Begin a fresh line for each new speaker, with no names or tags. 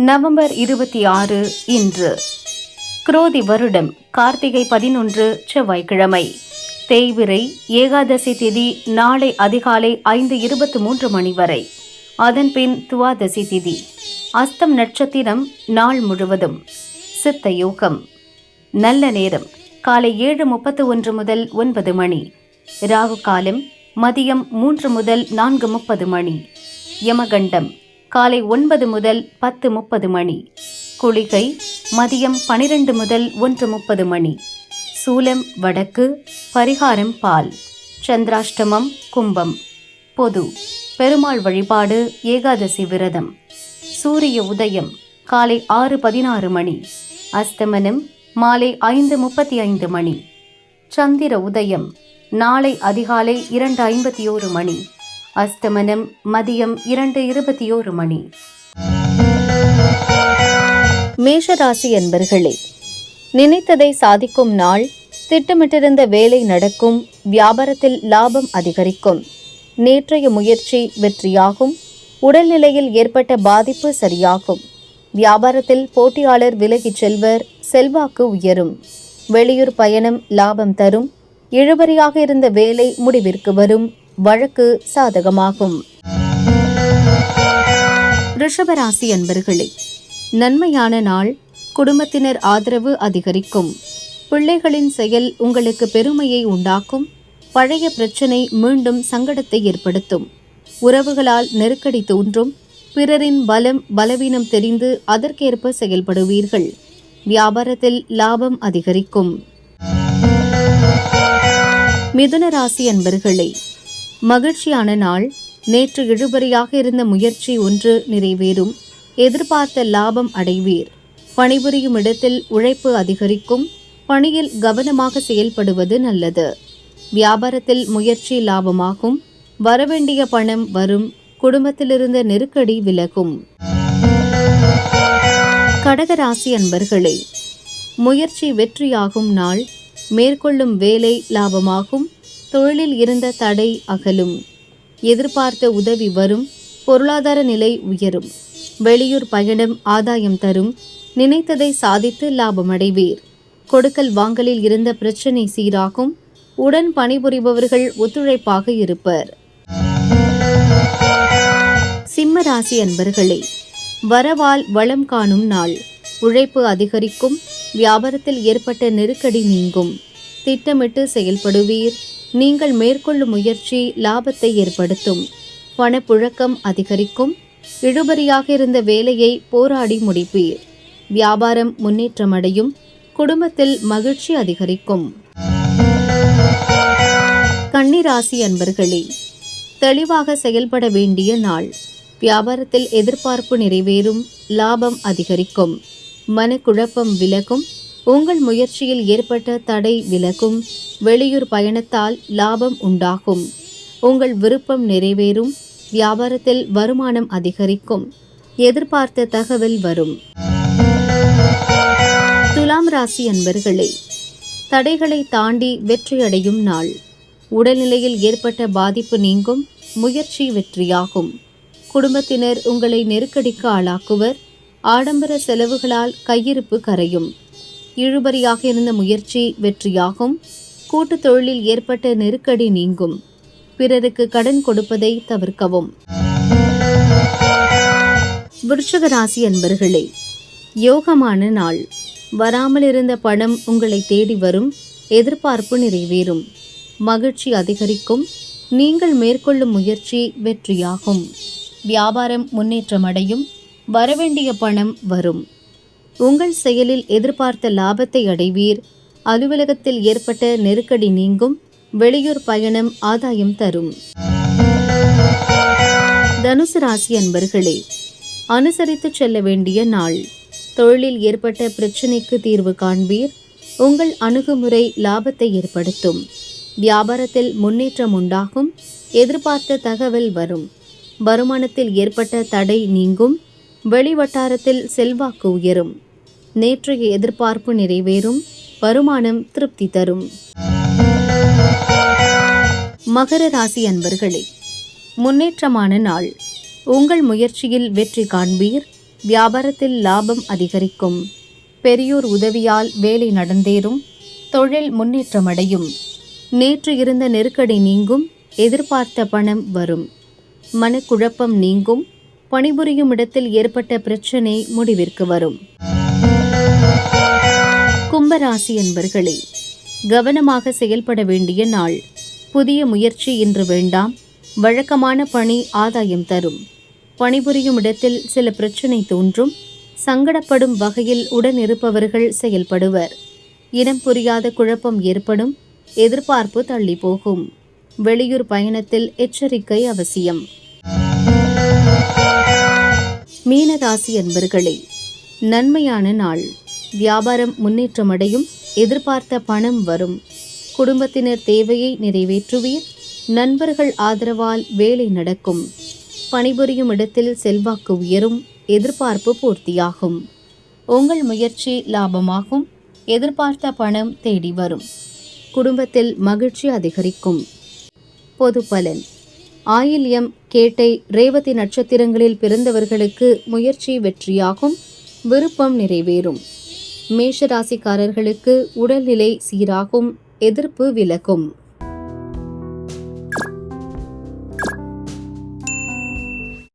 November இருபத்தி ஆறு இன்று. குரோதி வருடம் கார்த்திகை பதினொன்று செவ்வாய்க்கிழமை. தேய்விரை ஏகாதசி திதி நாளை அதிகாலை ஐந்து இருபத்து மூன்று மணி வரை. அதன்பின் துவாதசி திதி. அஸ்தம் நட்சத்திரம் நாள் முழுவதும். சித்த யோகம். நல்ல நேரம் காலை ஏழு முப்பத்து ஒன்று முதல் ஒன்பது மணி. ராகு காலம் மதியம் மூன்று முதல் நான்கு முப்பது மணி. யமகண்டம் காலை ஒன்பது முதல் பத்து முப்பது மணி. குளிகை மதியம் பனிரெண்டு முதல் ஒன்று முப்பது மணி. சூலம் வடக்கு பரிகாரம் பால். சந்திராஷ்டமம் கும்பம். பொது பெருமாள் வழிபாடு ஏகாதசி விரதம். சூரிய உதயம் காலை ஆறு பதினாறு மணி. அஸ்தமனம் மாலை ஐந்து முப்பத்தி ஐந்து மணி. சந்திர உதயம் நாளை அதிகாலை இரண்டு ஐம்பத்தி ஓரு மணி. அஸ்தமனம் மதியம் இரண்டு இருபத்தி ஓரு மணி. மேஷராசி என்பர்களே நினைத்ததை சாதிக்கும் நாள் திட்டமிட்டிருந்த வேலை நடக்கும் வியாபாரத்தில் லாபம் அதிகரிக்கும் நேற்றைய முயற்சி வெற்றியாகும் உடல்நிலையில் ஏற்பட்ட பாதிப்பு சரியாகும் வியாபாரத்தில் போட்டியாளர் விலகிச் செல்வர் செல்வாக்கு உயரும் வெளியூர் பயணம் லாபம் தரும் இழுபறியாக இருந்த வேலை முடிவிற்கு வரும் வழக்கு சாதகமாகும். ரிஷபராசி அன்பர்களே நன்மையான நாள் குடும்பத்தினர் ஆதரவு அதிகரிக்கும். பிள்ளைகளின் செயல் உங்களுக்கு பெருமையை உண்டாக்கும். பழைய பிரச்சனை மீண்டும் சங்கடத்தை ஏற்படுத்தும். உறவுகளால் நெருக்கடி தோன்றும். பிறரின் பலம் பலவீனம் தெரிந்து அதற்கேற்ப செயல்படுவீர்கள். வியாபாரத்தில் லாபம் அதிகரிக்கும். மிதுன ராசி அன்பர்களே மகிழ்ச்சியான நாள். நேற்று இழுபறியாக இருந்த முயற்சி ஒன்று நிறைவேறும். எதிர்பார்த்த லாபம் அடைவீர். பணிபுரியும் இடத்தில் உழைப்பு அதிகரிக்கும். பணியில் கவனமாக செயல்படுவது நல்லது. வியாபாரத்தில் முயற்சி லாபமாகும். வரவேண்டிய பணம் வரும். குடும்பத்திலிருந்த நெருக்கடி விலகும். கடகராசி அன்பர்களே முயற்சி வெற்றியாகும் நாள். மேற்கொள்ளும் வேலை லாபமாகும். தொழிலில் இருந்த தடை அகலும். எதிர்பார்த்த உதவி வரும் பொருளாதார நிலை உயரும். வெளியூர் பயணம் ஆதாயம் தரும் நினைத்ததை சாதித்து லாபமடைவீர். கொடுக்கல் வாங்கலில் இருந்த பிரச்சனை சீராகும் உடன் பணிபுரிபவர்கள் ஒத்துழைப்பாக இருப்பர். சிம்ம ராசி அன்பர்களே வரவால் வளம் காணும் நாள். உழைப்பு அதிகரிக்கும் வியாபாரத்தில் ஏற்பட்ட நெருக்கடி நீங்கும். திட்டமிட்டு செயல்படுவீர் நீங்கள் மேற்கொள்ளும் முயற்சி லாபத்தை ஏற்படுத்தும். பணப்புழக்கம் அதிகரிக்கும். இழுபறியாக இருந்த வேலையை போராடி முடிப்பீர். வியாபாரம் முன்னேற்றமடையும். குடும்பத்தில் மகிழ்ச்சி அதிகரிக்கும். கன்னிராசி அன்பர்களே தெளிவாக செயல்பட வேண்டிய நாள். வியாபாரத்தில் எதிர்பார்ப்பு நிறைவேறும். லாபம் அதிகரிக்கும். மனக்குழப்பம் விலகும். உங்கள் முயற்சியில் ஏற்பட்ட தடை விலகும். வெளியூர் பயணத்தால் லாபம் உண்டாகும். உங்கள் விருப்பம் நிறைவேறும். வியாபாரத்தில் வருமானம் அதிகரிக்கும். எதிர்பார்த்த தகவல் வரும். துலாம் ராசி அன்பர்களே தடைகளை தாண்டி வெற்றியடையும் நாள். உடல்நிலையில் ஏற்பட்ட பாதிப்பு நீங்கும். முயற்சி வெற்றியாகும். குடும்பத்தினர் உங்களை நெருக்கடிக்கு ஆளாக்குவர். ஆடம்பர செலவுகளால் கையிருப்பு கரையும். இழுபறியாக இருந்த முயற்சி வெற்றியாகும். கூட்டுத் தொழிலில் ஏற்பட்ட நெருக்கடி நீங்கும். பிறருக்கு கடன் கொடுப்பதை தவிர்க்கவும். விருஷக ராசி அன்பர்களே யோகமான நாள். வராமல் இருந்த பணம் உங்களை தேடி வரும். எதிர்பார்ப்பு நிறைவேறும். மகிழ்ச்சி அதிகரிக்கும். நீங்கள் மேற்கொள்ளும் முயற்சி வெற்றியாகும். வியாபாரம் முன்னேற்றமடையும் வரவேண்டிய பணம் வரும். உங்கள் செயலில் எதிர்பார்த்த லாபத்தை அடைவீர். அலுவலகத்தில் ஏற்பட்ட நெருக்கடி நீங்கும். வெளியூர் பயணம் ஆதாயம் தரும். தனுசு ராசி அன்பர்களே அனுசரித்து செல்ல வேண்டிய நாள். தொழிலில் ஏற்பட்ட பிரச்சினைக்கு தீர்வு காண்பீர். உங்கள் அணுகுமுறை லாபத்தை ஏற்படுத்தும். வியாபாரத்தில் முன்னேற்றம் உண்டாகும். எதிர்பார்த்த தகவல் வரும். வருமானத்தில் ஏற்பட்ட தடை நீங்கும். வெளிவட்டாரத்தில் செல்வாக்கு உயரும். நேற்றைய எதிர்பார்ப்பு நிறைவேறும் வருமானம் திருப்தி தரும். மகர ராசி அன்பர்களே முன்னேற்றமான நாள். உங்கள் முயற்சியில் வெற்றி காண்பீர் வியாபாரத்தில் லாபம் அதிகரிக்கும். பெரியோர் உதவியால் வேலை நடந்தேறும் தொழில் முன்னேற்றமடையும். நேற்று இருந்த நெருக்கடி நீங்கும் எதிர்பார்த்த பணம் வரும். மனக்குழப்பம் நீங்கும் பணிபுரியும் இடத்தில் ஏற்பட்ட பிரச்சினை முடிவிற்கு வரும். கும்பராசி என்பர்களே கவனமாக செயல்பட வேண்டிய நாள். புதிய முயற்சி இன்று வேண்டாம். வழக்கமான பணி ஆதாயம் தரும். பணிபுரியும் இடத்தில் சில பிரச்சனை தோன்றும். சங்கடப்படும் வகையில் உடனிருப்பவர்கள் செயல்படுவர். இனம் புரியாத குழப்பம் ஏற்படும். எதிர்பார்ப்பு தள்ளி போகும். வெளியூர் பயணத்தில் எச்சரிக்கை அவசியம். மீனராசி என்பர்களே நன்மையான நாள். வியாபாரம் முன்னேற்றமடையும் எதிர்பார்த்த பணம் வரும். குடும்பத்தினர் தேவையை நிறைவேற்றுவீர். நண்பர்கள் ஆதரவால் வேலை நடக்கும். பணிபுரியும் இடத்தில் செல்வாக்கு உயரும். எதிர்பார்ப்பு பூர்த்தியாகும். உங்கள் முயற்சி லாபமாகும். எதிர்பார்த்த பணம் தேடி வரும். குடும்பத்தில் மகிழ்ச்சி அதிகரிக்கும். பொது பலன். ஆயில்யம் கேட்டை ரேவதி நட்சத்திரங்களில் பிறந்தவர்களுக்கு முயற்சி வெற்றியாகும். விருப்பம் நிறைவேறும். மேஷராசிக்காரர்களுக்கு உடல்நிலை சீராகும் எதிர்ப்பு விலகும்.